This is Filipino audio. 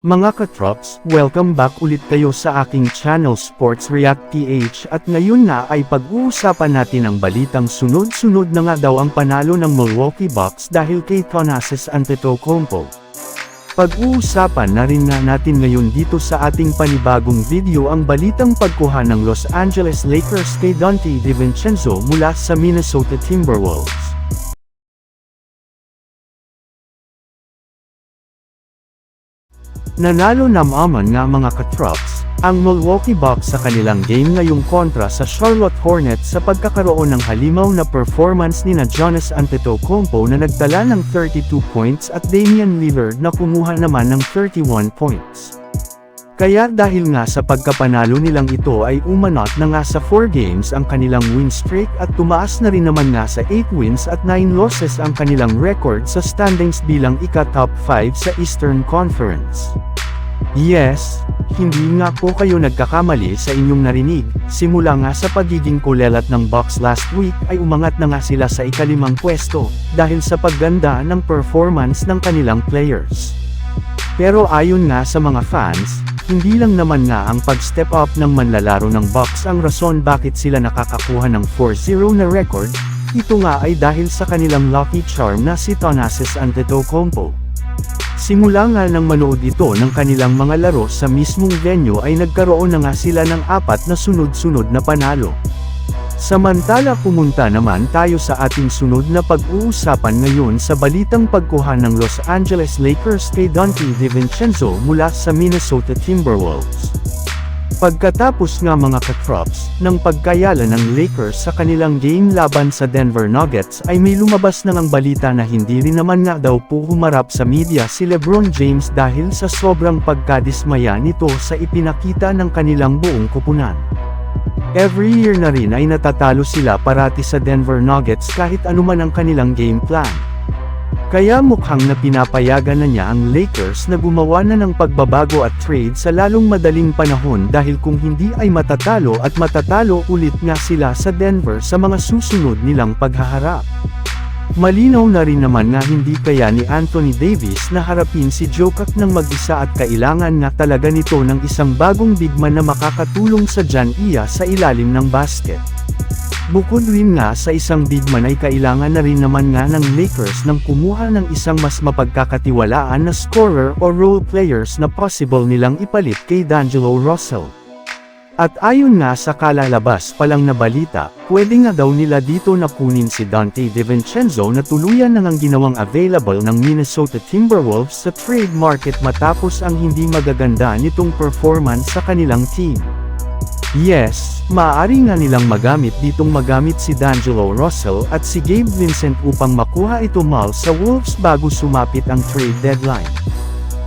Mga katrops, welcome back ulit kayo sa aking channel Sports React PH at ngayon na ay pag-uusapan natin ang balitang sunod-sunod na nga daw ang panalo ng Milwaukee Bucks dahil kay Thanasis Antetokounmpo. Pag-uusapan na rin nga natin ngayon dito sa ating panibagong video ang balitang pagkuha ng Los Angeles Lakers kay Dante DiVincenzo mula sa Minnesota Timberwolves. Nanalo naman nga mga katrops, ang Milwaukee Bucks sa kanilang game ngayong kontra sa Charlotte Hornets sa pagkakaroon ng halimaw na performance ni na Jonas Antetokounmpo na nagtala ng 32 points at Damian Lillard na kumuha naman ng 31 points. Kaya dahil nga sa pagkapanalo nilang ito ay umanot na nga sa 4 games ang kanilang win streak at tumaas na rin naman nga sa 8 wins at 9 losses ang kanilang record sa standings bilang ika-top 5 sa Eastern Conference. Yes, hindi nga po kayo nagkakamali sa inyong narinig, simula nga sa pagiging kulelat ng Bucks last week ay umangat na nga sila sa ikalimang pwesto, dahil sa pagganda ng performance ng kanilang players. Pero ayon nga sa mga fans, hindi lang naman nga ang pag-step up ng manlalaro ng Bucks ang rason bakit sila nakakakuha ng 4-0 na record, ito nga ay dahil sa kanilang lucky charm na si Thanasis Antetokounmpo. Simula nga nang manood ito ng kanilang mga laro sa mismong venue ay nagkaroon na nga sila ng apat na sunod-sunod na panalo. Samantala pumunta naman tayo sa ating sunod na pag-uusapan ngayon sa balitang pagkuha ng Los Angeles Lakers kay Dante DiVincenzo mula sa Minnesota Timberwolves. Pagkatapos nga mga katrops, ng pagkayala ng Lakers sa kanilang game laban sa Denver Nuggets ay may lumabas na ang balita na hindi rin naman nga daw po humarap sa media si Lebron James dahil sa sobrang pagkadismaya nito sa ipinakita ng kanilang buong kupunan. Every year na rin ay natatalo sila parati sa Denver Nuggets kahit anuman ang kanilang game plan. Kaya mukhang na pinapayagan na niya ang Lakers na gumawa na ng pagbabago at trade sa lalong madaling panahon dahil kung hindi ay matatalo at matatalo ulit nga sila sa Denver sa mga susunod nilang paghaharap. Malinaw na rin naman na hindi kaya ni Anthony Davis na harapin si Jokic ng mag-isa at kailangan nga talaga nito ng isang bagong bigman na makakatulong sa Jan Iya sa ilalim ng basket. Bukod rin nga sa isang bigman ay kailangan na rin naman nga ng Lakers ng kumuha ng isang mas mapagkakatiwalaan na scorer o role players na possible nilang ipalit kay D'Angelo Russell. At ayon nga sa kalalabas pa lang na balita, pwede nga daw nila dito na kunin si Dante DiVincenzo na tuluyan na ngang ginawang available ng Minnesota Timberwolves sa trade market matapos ang hindi magaganda nitong performance sa kanilang team. Yes, maaari nga nilang magamit ditong magamit si D'Angelo Russell at si Gabe Vincent upang makuha ito mal sa Wolves bago sumapit ang trade deadline.